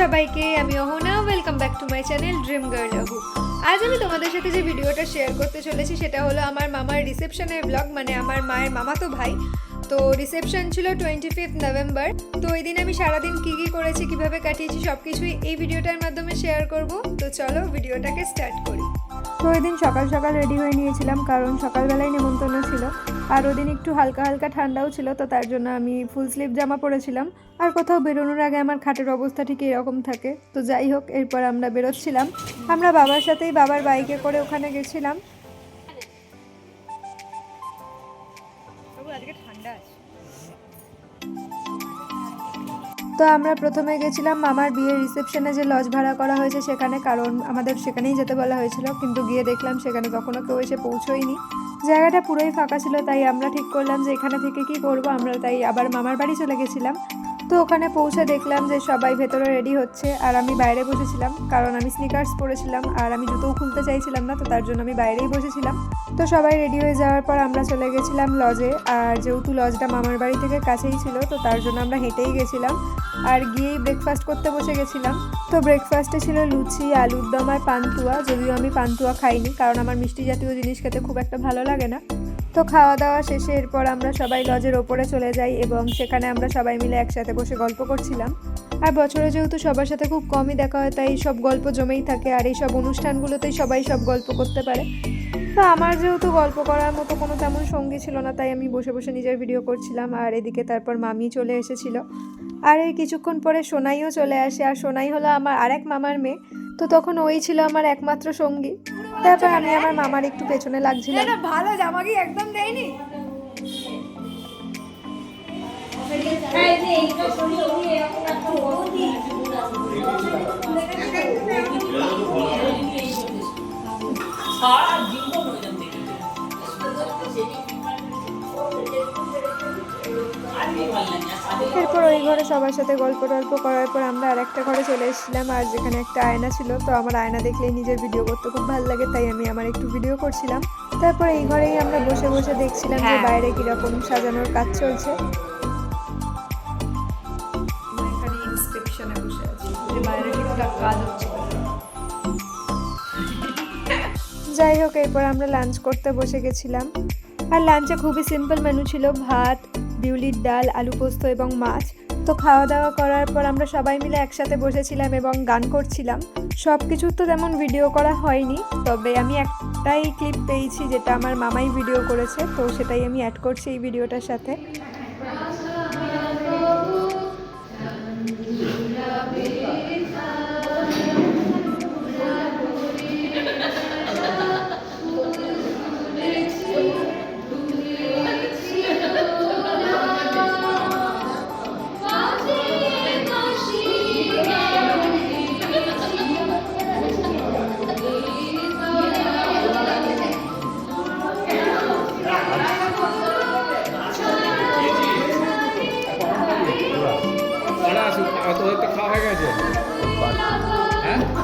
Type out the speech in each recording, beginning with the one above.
সবাইকে, আমি Ahona welcome back to my channel dream girl Ahu আজ আমি তোমাদের সাথে যে ভিডিওটা শেয়ার করতে চলেছি, সেটা হলো আমার মামার রিসেপশনের ব্লগ মানে আমার মায়ের মামা তো ভাই। তো রিসেপশন ছিল টোয়েন্টি ফিফথ নভেম্বর তো ওই দিন আমি সারাদিন কী কী করেছি, কীভাবে কাটিয়েছি সব কিছুই এই ভিডিওটার মাধ্যমে শেয়ার করব। তো চলো ভিডিওটাকে স্টার্ট করি। তো ওই দিন সকাল সকাল রেডি হয়ে নিয়েছিলাম, কারণ সকালবেলায় নেমন্তন্ন ছিল। আর ওদিন একটু হালকা হালকা ঠান্ডাও ছিল, তো তার জন্য আমি ফুল স্লিভ জামা পরেছিলাম। আর কোথাও বেরোনোর আগে আমার খাটের অবস্থা ঠিক এরকম থাকে। তো যাই হোক, এরপর আমরা বেরোচ্ছিলাম। আমরা বাবার সাথেই বাবার বাইকে করে ওখানে গেছিলাম। তো আমরা প্রথমে গেছিলাম মামার বিয়ের রিসেপশনে যে লজ ভাড়া করা হয়েছে সেখানে, কারণ আমাদের সেখানেই যেতে বলা হয়েছিল, কিন্তু গিয়ে দেখলাম সেখানে তখনও কেউ এসে পৌঁছোয়নি। জায়গাটা পুরোই ফাঁকা ছিল, তাই আমরা ঠিক করলাম যে এখানে থেকে কি করব, আমরা তাই আবার মামার বাড়ি চলে গেছিলাম। তো ওখানে পৌঁছে দেখলাম যে সবাই ভেতরে রেডি হচ্ছে, আর আমি বাইরে বসেছিলাম, কারণ আমি স্নিকার্স পরেছিলাম, আর আমি জুতোও খুলতে চাইছিলাম না, তো তার জন্য আমি বাইরেই বসেছিলাম। তো সবাই রেডি হয়ে যাওয়ার পর আমরা চলে গেছিলাম লজে, আর যেহেতু লজটা মামার বাড়ি থেকে কাছেই ছিল, তো তার জন্য আমরা হেঁটেই গেছিলাম। আর গিয়েই ব্রেকফাস্ট করতে বসে গেছিলাম। তো ব্রেকফাস্টে ছিল লুচি, আলুর দম আর পান্তুয়া। যদিও আমি পান্তুয়া খাইনি, কারণ আমার মিষ্টি জাতীয় জিনিস খেতে খুব একটা ভালো লাগে না। তো খাওয়া দাওয়া শেষে এরপর আমরা সবাই লজের ওপরে চলে যাই এবং সেখানে আমরা সবাই মিলে একসাথে বসে গল্প করছিলাম। আর বছরে যেহেতু সবার সাথে খুব কমই দেখা হয়, তাই সব গল্প জমেই থাকে আর এই সব অনুষ্ঠানগুলোতেই সবাই সব গল্প করতে পারে। তো আমার যেহেতু গল্প করার মতো কোনো তেমন সঙ্গী ছিল না, তাই আমি বসে বসে নিজের ভিডিও করছিলাম আর এদিকে তারপর মামি চলে এসেছিল। আর এই কিছুক্ষণ পরে সোনাইও চলে আসে আর সোনাই হলো আমার আরেক মামার মেয়ে। তো তখন ওই ছিল আমার একমাত্র সঙ্গী। তারপর আমি আমার মামার একটু পেছনে লাগছিল ভালো জামা কি একদম দেয়নি। সারা ঘরে সবার সাথে গল্প টল্প করার পর আমরা আর একটা ঘরে চলে এসেছিলাম আর যেখানে একটা আয়না ছিল। তো আমার আয়না দেখলেই নিজের ভিডিও করতে খুব ভালো লাগে তাই আমি আমার একটু ভিডিও করছিলাম। তারপর এই ঘরেই আমরা বসে বসে দেখছিলাম যে বাইরে কীরকম সাজানোর কাজ চলছে। যাই হোক এরপর আমরা লাঞ্চ করতে বসে গেছিলাম। আর লাঞ্চে খুবই সিম্পল মেনু ছিল ভাত বিউলির ডাল আলু পোস্ত এবং মাছ। তো খাওয়া দাওয়া করার পর আমরা সবাই মিলে একসাথে বসেছিলাম এবং গান করছিলাম। সব কিছুর তো তেমন ভিডিও করা হয়নি, তবে আমি একটাই ক্লিপ পেয়েছি যেটা আমার মামাই ভিডিও করেছে, তো সেটাই আমি অ্যাড করছি এই ভিডিওটার সাথে।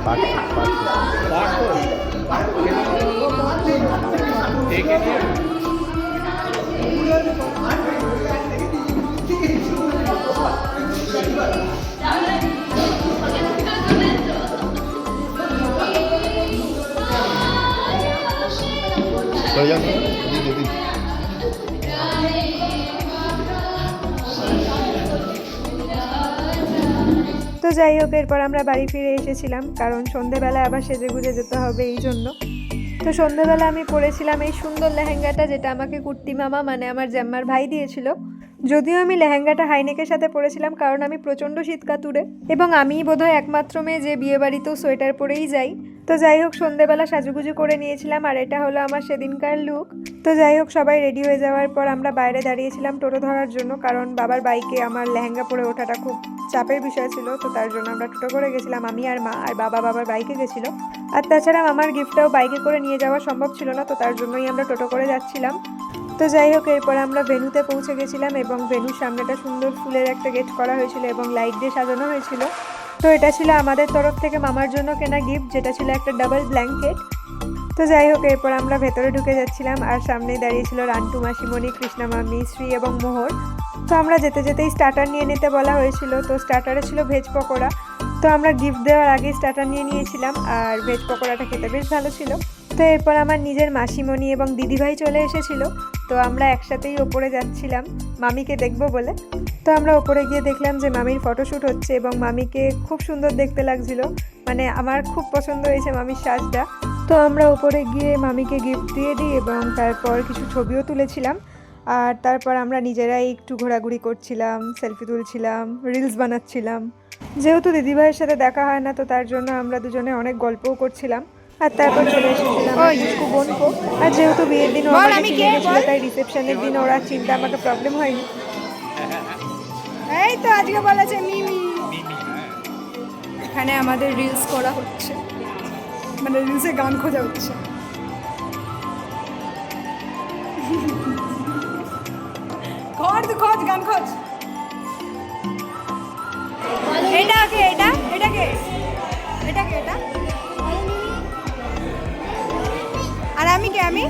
হ্যাঁ পাঠ তো যাই হোক, এরপর আমরা বাড়ি ফিরে এসেছিলাম, কারণ সন্ধেবেলায় আবার সেজে গুজে যেতে হবে এই জন্য। তো সন্ধেবেলা আমি পরেছিলাম এই সুন্দর লেহেঙ্গাটা, যেটা আমাকে কুর্তি মামা মানে আমার জ্যাম্মার ভাই দিয়েছিল। যদিও আমি লেহেঙ্গাটা হাইনেকের সাথে পরেছিলাম, কারণ আমি প্রচণ্ড শীত কাতুরে এবং আমিই বোধহয় একমাত্র মেয়ে যে বিয়েবাড়িতেও সোয়েটার পরেই যাই। তো যাই হোক, সন্ধেবেলা সাজুগুজু করে নিয়েছিলাম, আর এটা হলো আমার সেদিনকার লুক তো যাই হোক, সবাই রেডি হয়ে যাওয়ার পর আমরা বাইরে দাঁড়িয়েছিলাম টোটো ধরার জন্য, কারণ বাবার বাইকে আমার লেহেঙ্গা পরে ওঠাটা খুব চাপের বিষয় ছিল, তো তার জন্য আমরা টোটো করে গেছিলাম, আমি আর মা, আর বাবা বাবার বাইকে গেছিল। আর তাছাড়া আমার গিফটটাও বাইকে করে নিয়ে যাওয়া সম্ভব ছিল না, তো তার জন্যই আমরা টোটো করে যাচ্ছিলাম। তো যাই হোক, এরপর আমরা ভেনুতে পৌঁছে গেছিলাম এবং ভেনুর সামনেটা সুন্দর ফুলের একটা গেট করা হয়েছিল এবং লাইট দিয়ে সাজানো হয়েছিল। তো এটা ছিল আমাদের তরফ থেকে মামার জন্য কেনা গিফট যেটা ছিল একটা ডাবল ব্ল্যাঙ্কেট তো যাই হোক, এরপর আমরা ভেতরে ঢুকে যাচ্ছিলাম আর সামনেই দাঁড়িয়েছিল রান্টু, মাসিমণি, কৃষ্ণা মামি শ্রী এবং মোহর। তো আমরা যেতে যেতেই স্টার্টার নিয়ে নিতে বলা হয়েছিল, তো স্টার্টারে ছিল ভেজ পকোড়া। তো আমরা গিফট দেওয়ার আগে স্টার্টার নিয়ে নিয়েছিলাম, আর ভেজ পকোড়াটা খেতে বেশ ভালো ছিল। তো এরপর আমার নিজের মাসিমণি এবং দিদিভাই চলে এসেছিল। তো আমরা একসাথেই ওপরে যাচ্ছিলাম। মামিকে দেখব বলে। তো আমরা ওপরে গিয়ে দেখলাম যে মামির ফটোশ্যুট হচ্ছে এবং মামিকে খুব সুন্দর দেখতে লাগছিল। মানে আমার খুব পছন্দ হয়েছে মামির সাজটা। তো আমরা ওপরে গিয়ে মামিকে গিফট দিয়ে দিই এবং তারপর কিছু ছবিও তুলেছিলাম। আর তারপর আমরা নিজেরাই একটু ঘোরাঘুরি করছিলাম সেলফি তুলছিলাম রিলস বানাচ্ছিলাম। যেহেতু দিদিভাইয়ের সাথে দেখা হয় না, তো তার জন্য আমরা দুজনে অনেক গল্পও করছিলাম। আর তারপর চলে এসেছিলাম পুষ্কু বোনকো। আর যেহেতু বিয়ের দিন আমাকে চিনে? তাই রিসেপশনের দিন ওরা চিন্তা আমাকে প্রবলেম হয়নি। এই তো আজকে বলেছে মিমি। এখানে আমাদের রিলস করা হচ্ছে। মানে রিলসে গান খোঁজা হচ্ছে। খোঁজ খোঁজ গান খোঁজ। এটা কে এটা? এটা কে? এটা কে এটা? আমি কে আমি?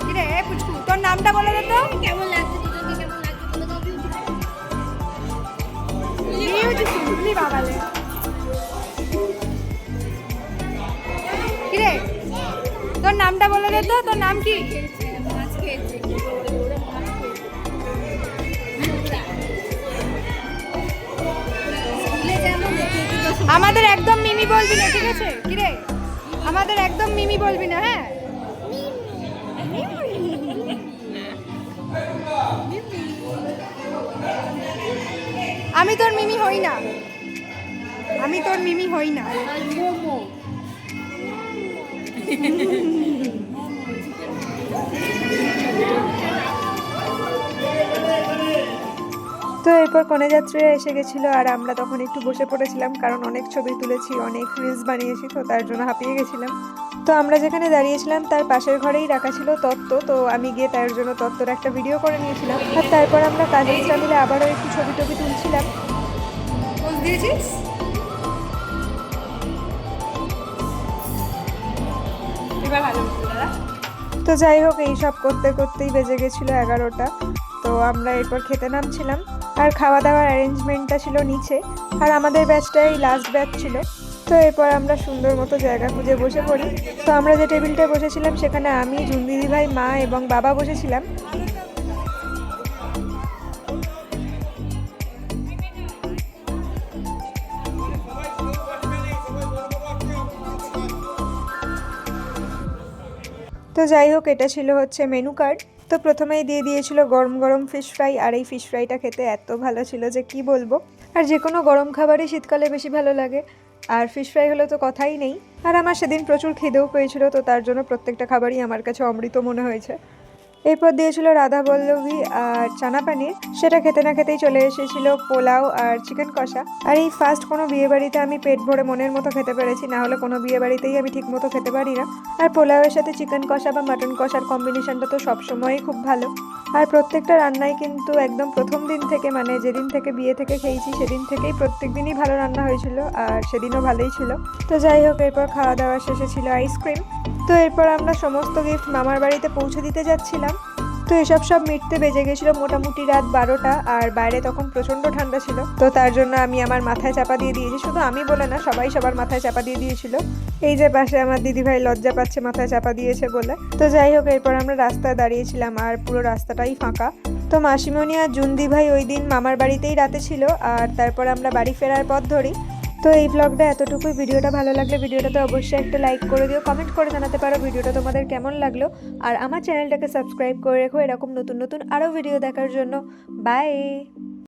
কিরে পুচকু তোর নামটা বলে দে তো। কেমন লাগছে দুজনকে কেমন লাগছে বলে দাও বিউটিফুল বাবালে কিরে তোর নামটা বলে দে তো তোর নাম কি? আমাদের একদম মিমি বলবি না, ঠিক আছে? কিরে? আমাদের একদম মিমি বলবি না হ্যাঁ? আমি তোর মিমি হই না। আমি তোর মিমি হই না। মোমো। এরপর কনে যাত্রীরা এসে গেছিল আর আমরা তখন একটু বসে পড়েছিলাম কারণ অনেক ছবি তুলেছি অনেক রিলস বানিয়েছি তো তার জন্য হাঁপিয়ে গেছিলাম। তো আমরা যেখানে দাঁড়িয়েছিলাম তার পাশের ঘরেই রাখা ছিল তত্ত্ব তো আমি গিয়ে তার জন্য তত্ত্বর একটা ভিডিও করে নিয়েছিলাম। আর তারপর আমরা কাজিনসরা মিলে আবারও একটু ছবি টবি তুলছিলাম। দিয়েছিস? এবার ভালো তো যাই হোক এই সব করতে করতেই বেজে গেছিল এগারোটা। তো আমরা এরপর খেতে নামছিলাম। আর খাওয়া দাওয়ার অ্যারেঞ্জমেন্টটা ছিল নিচে, আর আমাদের ব্যাচটাই লাস্ট ব্যাচ ছিল। তো এরপর আমরা সুন্দর মতো জায়গা খুঁজে বসে পড়ি। তো আমরা যে টেবিলটায় বসেছিলাম, সেখানে আমি, জুন্দিদি ভাই, মা এবং বাবা বসেছিলাম। তো যাই হোক, এটা ছিল হচ্ছে মেনু কার্ড তো প্রথমেই দিয়ে দিয়েছিল গরম গরম ফিশ ফ্রাই আর এই ফিশ ফ্রাইটা খেতে এত ভালো ছিল যে কি বলব? আর যে কোনো গরম খাবারই শীতকালে বেশি ভালো লাগে। আর ফিশ ফ্রাই হলে তো কথাই নেই। আর আমার সেদিন প্রচুর খিদেও পেয়েছিল, তো তার জন্য প্রত্যেকটা খাবারই আমার কাছে অমৃত মনে হয়েছে। এরপর দিয়েছিল রাধা বল্লভী আর চানা পানির। সেটা খেতে না খেতেই চলে এসেছিল পোলাও আর চিকেন কষা। আর এই ফার্স্ট কোনো বিয়ে বাড়িতে আমি পেট ভরে মনের মতো খেতে পেরেছি, না হলে কোনো বিয়ে বাড়িতেই আমি ঠিক মতো খেতে পারি না। আর পোলাওয়ের সাথে চিকেন কষা বা মাটন কষার কম্বিনেশনটা তো সবসময়ই খুব ভালো। আর প্রত্যেকটা রান্নাই কিন্তু একদম প্রথম দিন থেকে মানে যেদিন থেকে বিয়ে থেকে খেয়েছি, সেদিন থেকেই প্রত্যেক দিনই ভালো রান্না হয়েছিল আর সেদিনও ভালোই ছিল। তো যাই হোক, এরপর খাওয়া দাওয়া শেষে ছিল আইসক্রিম তো এরপর আমরা সমস্ত গিফট মামার বাড়িতে পৌঁছে দিতে যাচ্ছিলাম। তো এসব সব মিটতে বেজে গেছিল মোটামুটি রাত বারোটা, আর বাইরে তখন প্রচণ্ড ঠান্ডা ছিল। তো তার জন্য আমি আমার মাথায় চাপা দিয়ে দিয়েছি। শুধু আমি বলে না, সবাই সবার মাথায় চাপা দিয়ে দিয়েছিল। এই যে পাশে আমার দিদিভাই লজ্জা পাচ্ছে, মাথায় চাপা দিয়েছে বলে। তো যাই হোক, এরপর আমরা রাস্তায় দাঁড়িয়েছিলাম, আর পুরো রাস্তাটাই ফাঁকা। তো মাসিমণি আর জুন্দি ভাই ওই দিন মামার বাড়িতেই রাতে ছিল, আর তারপর আমরা বাড়ি ফেরার পথ ধরি। তো এই ব্লগটা এতটুকুই। ভিডিওটা ভালো লাগলে ভিডিওটাতে অবশ্যই একটা লাইক করে দিও। কমেন্ট করে জানাতে পারো ভিডিওটা তোমাদের কেমন লাগল। আর আমার চ্যানেলটাকে সাবস্ক্রাইব করে রেখো এরকম নতুন নতুন আরও ভিডিও দেখার জন্য। বাই